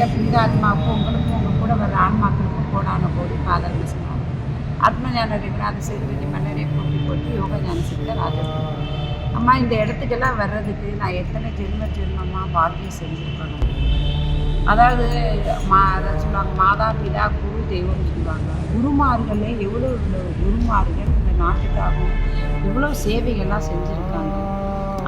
இந்த புனிதாத்மாவுக்கும் உங்களுக்கும் உங்கள் கூட வர ஆன்மாக்களுக்கும் கோடான போது பாதல் சொன்னாங்க ஆத்மஞான ரகுநாத சேதுபதி மன்னரை போட்டி போட்டு யோக ஞான சித்தர் ராஜன் அம்மா இந்த இடத்துக்கெல்லாம் வர்றதுக்கு நான் எத்தனை ஜென்ம ஜென்மமாக பாக்கியம் செஞ்சுருக்கணும். அதாவது மா அதை சொல்லுவாங்க மாதா பிதா குரு தெய்வம் சொல்லுவாங்க. குருமார்களே எவ்வளோ இவ்வளோ குருமார்கள் இந்த நாட்டுக்காகவும் எவ்வளோ சேவைகள்லாம் செஞ்சுருக்காங்க.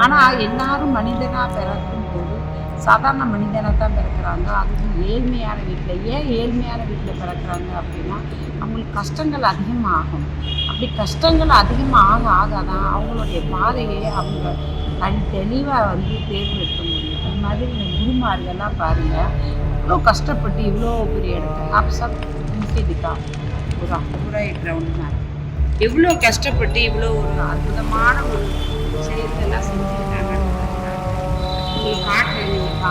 ஆனால் எல்லாரும் மனிதனாக பிறக்கும் போது சாதாரண மனிதனாக தான் பிறக்கிறாங்க. அதுவும் ஏழ்மையான வீட்டில் ஏன் ஏழ்மையான வீட்டில் பிறக்கிறாங்க அப்படின்னா அவங்களுக்கு கஷ்டங்கள் அதிகமாகும். அப்படி கஷ்டங்கள் அதிகமாக ஆக ஆக தான் அவங்களுடைய பாதையை அவங்க தனி தெளிவாக வந்து தேர்ந்தெடுக்க முடியும். அது மாதிரி இந்த குருமார்கள்லாம் பாருங்கள் இவ்வளோ கஷ்டப்பட்டு இவ்வளோ பெரிய இடத்த ஆப்சப் ஒரு கிரவுண்ட் எவ்வளோ கஷ்டப்பட்டு இவ்வளோ ஒரு அற்புதமான ஒரு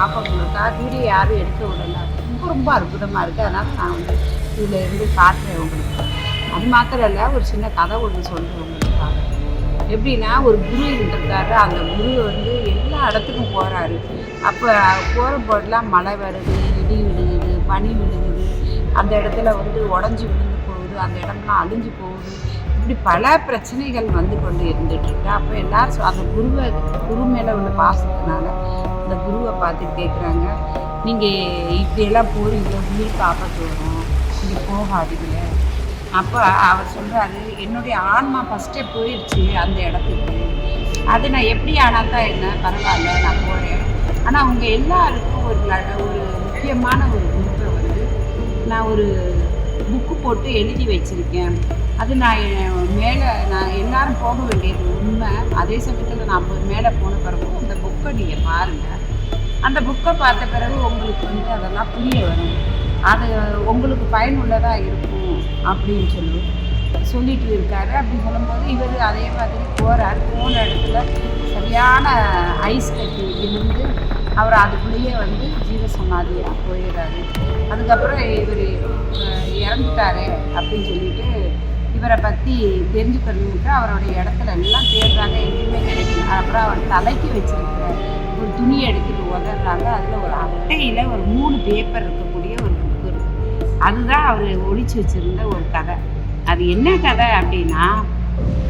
காட்டுறேன் நீங்கள் வீடியோ யாரும் எடுக்க விடல. ரொம்ப ரொம்ப அற்புதமாக இருக்குது அதனால் நான் வந்து இதில் இருந்து காட்டுறேன் உங்களுக்கு. அது மாத்திரம் இல்லை ஒரு சின்ன கதை ஒன்று சொல்கிறேன் உங்களுக்காக. எப்படின்னா ஒரு குரு இருந்திருக்காரு. அந்த குரு வந்து எல்லா இடத்துக்கும் போகிறாரு அப்போ போகிற போதெல்லாம் மழை வருது இடி விழுகுது பனி விழுகுது. அந்த இடத்துல வந்து உடஞ்சி விழுந்து போகுது. அந்த இடம்லாம் அழிஞ்சு போகுது. இப்படி பல பிரச்சனைகள் வந்து கொண்டு இருந்துகிட்ருக்கு அப்போ எல்லாரும் அந்த குருவை குரு மேலே உள்ள பாசத்தினால அந்த குருவை பார்த்து கேட்குறாங்க நீங்கள் இப்படியெல்லாம் போகிறீங்க உயிருக்கு ஆபத்து வரும் நீங்கள் போகாதீங்க. அப்போ அவர் சொல்கிறாரு என்னுடைய ஆன்மா ஃபஸ்ட்டே போயிடுச்சு அந்த இடத்துக்கு. அது நான் எப்படி ஆனால் தான் என்ன? பரவாயில்ல நான் போகிறேன் ஆனால் அவங்க எல்லாருக்கும் ஒரு ஒரு முக்கியமான ஒரு குரூப்பை வந்து நான் ஒரு புக்கு போட்டு எழுதி வச்சுருக்கேன். அது நான் மேலே நான் எல்லாரும் போக வேண்டியது உண்மை. அதே சமயத்தில் நான் மேலே போன பிறகும் அந்த புக்கை நீங்கள் பாருங்கள் அந்த புக்கை பார்த்த பிறகு உங்களுக்கு வந்து அதெல்லாம் புரிய வரும். அது உங்களுக்கு பயனுள்ளதாக இருக்கும் அப்படின்னு சொல்லி சொல்லிட்டு இருக்காரு. அப்படி சொல்லும்போது இவர் அதே மாதிரி போகிறார் போன இடத்துல சரியான ஐஸ் கட்டி இருந்து அவர் அதுக்குள்ளேயே வந்து ஜீவசமாதியாக போயிடுறாரு. அதுக்கப்புறம் இவர் இறந்துட்டாரு அப்படின்னு சொல்லிட்டு இவரை பற்றி தெரிஞ்சுக்கணுன்ட்டு அவருடைய இடத்துல எல்லாம் தேடுறாங்க எங்கேயுமே கிடைக்கல. அப்புறம் அவர் தலைக்கு வச்சிருக்கிற ஒரு துணியை எடுத்துட்டு உதறாங்க அதில் ஒரு அட்டையில் ஒரு மூணு பேப்பர் இருக்கக்கூடிய ஒரு புக்கு இருக்கு. அதுதான் அவர் ஒழிச்சு வச்சிருந்த ஒரு கதை. அது என்ன கதை அப்படின்னா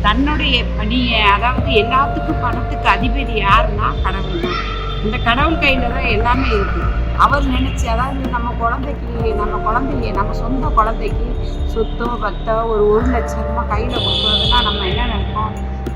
தன்னுடைய பணியை அதாவது எல்லாத்துக்கும் பணத்துக்கு அதிபதி யாருன்னா கடவுள் தான். இந்த கடவுள் கையில் தான் எல்லாமே இருக்குது அவர் நினச்சி அதாவது நம்ம குழந்தைக்கு நம்ம குழந்தைய நம்ம சொந்த குழந்தைக்கு சொத்தோ பத்தோ ஒரு ஒரு லட்சம் ரூபாய் கையில் கொடுக்குறதுனா நம்ம என்ன நினைப்போம்?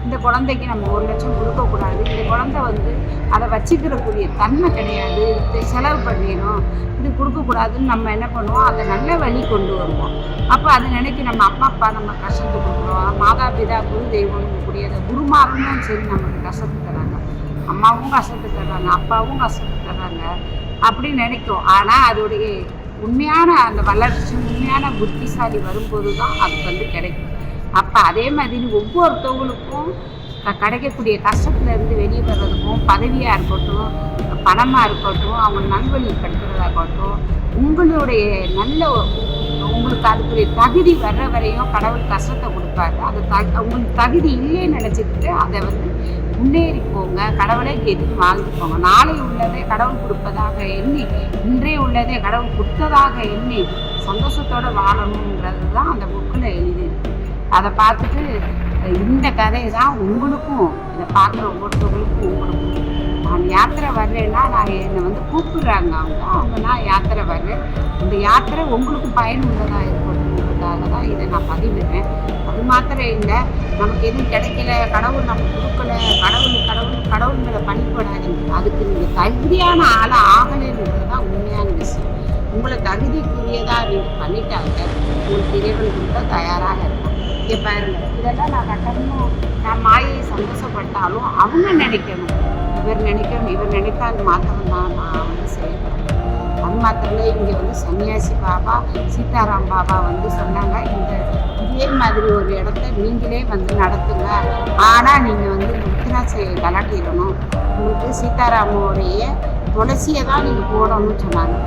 இந்த குழந்தைக்கு நம்ம ஒரு லட்சம் கொடுக்கக்கூடாது. இந்த குழந்தை வந்து அதை வச்சுக்கிறக்கூடிய தன்மை கிடையாது. இதை செலவு பண்ணிடணும் இது கொடுக்கக்கூடாதுன்னு நம்ம என்ன பண்ணுவோம்? அதை நல்ல வழி கொண்டு வருவோம். அப்போ அதை நினைக்க நம்ம அப்பா அப்பா நம்ம கஷ்டத்தை கொடுக்குறோம். மாதா பிதா குரு தெய்வம் கூடியதை குருமாரனும் சரி நமக்கு கஷ்டத்தை தராங்க அம்மாவும் கஷ்டத்தை தர்றாங்க. அப்பாவும் கஷ்டத்தை தர்றாங்க. அப்படின்னு நினைக்கும். ஆனால் அதோடைய உண்மையான அந்த வளர்ச்சி உண்மையான புத்திசாலி வரும்போது தான் அது வந்து கிடைக்கும். அப்போ அதே மாதிரி ஒவ்வொருத்தவங்களுக்கும் கிடைக்கக்கூடிய கஷ்டத்துலேருந்து வெளியே வர்றதுக்கும் பதவியாக இருக்கட்டும் பணமாக இருக்கட்டும் அவங்க நல்வழிப்படுத்துறதா இருக்கட்டும் உங்களுடைய நல்ல உங்களுக்கு அதுக்குரிய தகுதி வர்ற வரையும் கடவுள் கஷ்டத்தை கொடுப்பாரு. அது த உங்களுக்கு தகுதி இல்லைன்னு நினச்சிக்கிட்டு அதை வந்து முன்னேறி போங்க கடவுளை கேட்டு வாழ்ந்து போங்க நாளை உள்ளதே கடவுள் கொடுப்பதாக எண்ணி இன்றே உள்ளதே கடவுள் கொடுத்ததாக எண்ணி சந்தோஷத்தோட வாழணுன்றது தான் அந்த புக்கில் எழுதியிருக்கு. அதை பார்த்துட்டு இந்த கதையை தான் உங்களுக்கும் இதை பார்க்குற ஒவ்வொருத்தவங்களுக்கும் உங்களுக்கும். நான் யாத்திரை வர்றேன்னா நான் என்னை வந்து கூப்பிடுறாங்க அவங்க. அவங்க நான் யாத்திரை வர்றேன். இந்த யாத்திரை உங்களுக்கு பயனுள்ளதாக இருக்கணுன்றதுக்காக தான் இதை நான் பதிவிடுறேன். அது மாத்திரம் இல்லை நமக்கு எதுவும் கிடைக்கல கடவுள் நம்ம கொடுக்கல கடவுள் கடவுள் கடவுள் மேலே பணிப்படாதீங்க அதுக்கு நீங்கள் தகுதியான ஆளாக ஆகலைன்றது தான் உண்மையான விஷயம். உங்களை தகுதிக்குரியதாக நீங்கள் பண்ணிட்டாங்க உங்களுக்கு இறைவன் கொடுக்க தயாராக இருக்கும் இங்கே பாருங்க இதெல்லாம் நான் கட்டணும். நான் மாயை சந்தோஷப்பட்டாலும் அவங்க நினைக்கணும். இவர் நினைக்கணும் இவர் நினைத்தால் மாத்திரம் தான் நான் வந்து செயல்படுறேன் அது மாத்திரம் இங்கே வந்து சன்னியாசி பாபா சீதாராம் பாபா வந்து சொன்னாங்க இந்த இதே மாதிரி ஒரு இடத்த நீங்களே வந்து நடத்துங்க. ஆனால் நீங்கள் வந்து ருத்ராட்சையை கலாட்டிடணும். உங்களுக்கு சீதாராமோடைய துளசியை தான் நீங்கள் போடணும்னு சொன்னாங்க.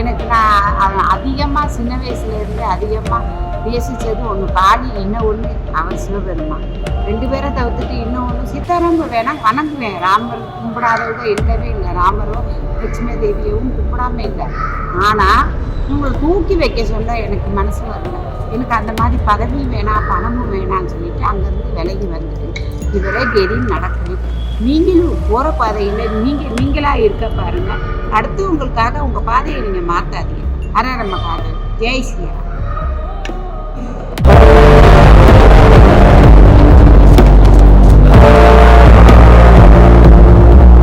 எனக்கு நான் அதிகமாக சின்ன வயசுலேருந்து அதிகமாக பேசிச்சது ஒன்று பாடி இன்னும் ஒன்று அவன் சிவபெருமான் ரெண்டு பேரை தவிர்த்துட்டு இன்னும் ஒன்று சீதாராம வேணால் வணங்குவேன். ராமர் கும்பிடாதவங்க இல்லவே இல்லை. ராமரும் லட்சுமி தேவியவும் கும்பிடாம இல்லை. ஆனால் உங்களை தூக்கி வைக்க சொல்ல எனக்கு மனசு வரல. எனக்கு அந்த மாதிரி பதவியும் வேணாம் பணமும் வேணாம்னு சொல்லிட்டு அங்கேருந்து விலகி வந்துட்டு இதுவரை கெரின்னு நடக்குது நீங்களும் போகிற பாதையில் நீங்கள் நீங்களாக இருக்க பாருங்கள் அடுத்து உங்களுக்காக உங்கள் பாதையை நீங்கள் மாற்றாதீங்க ஹரஹர பாதை ஜெய் ஸ்ரீராம்.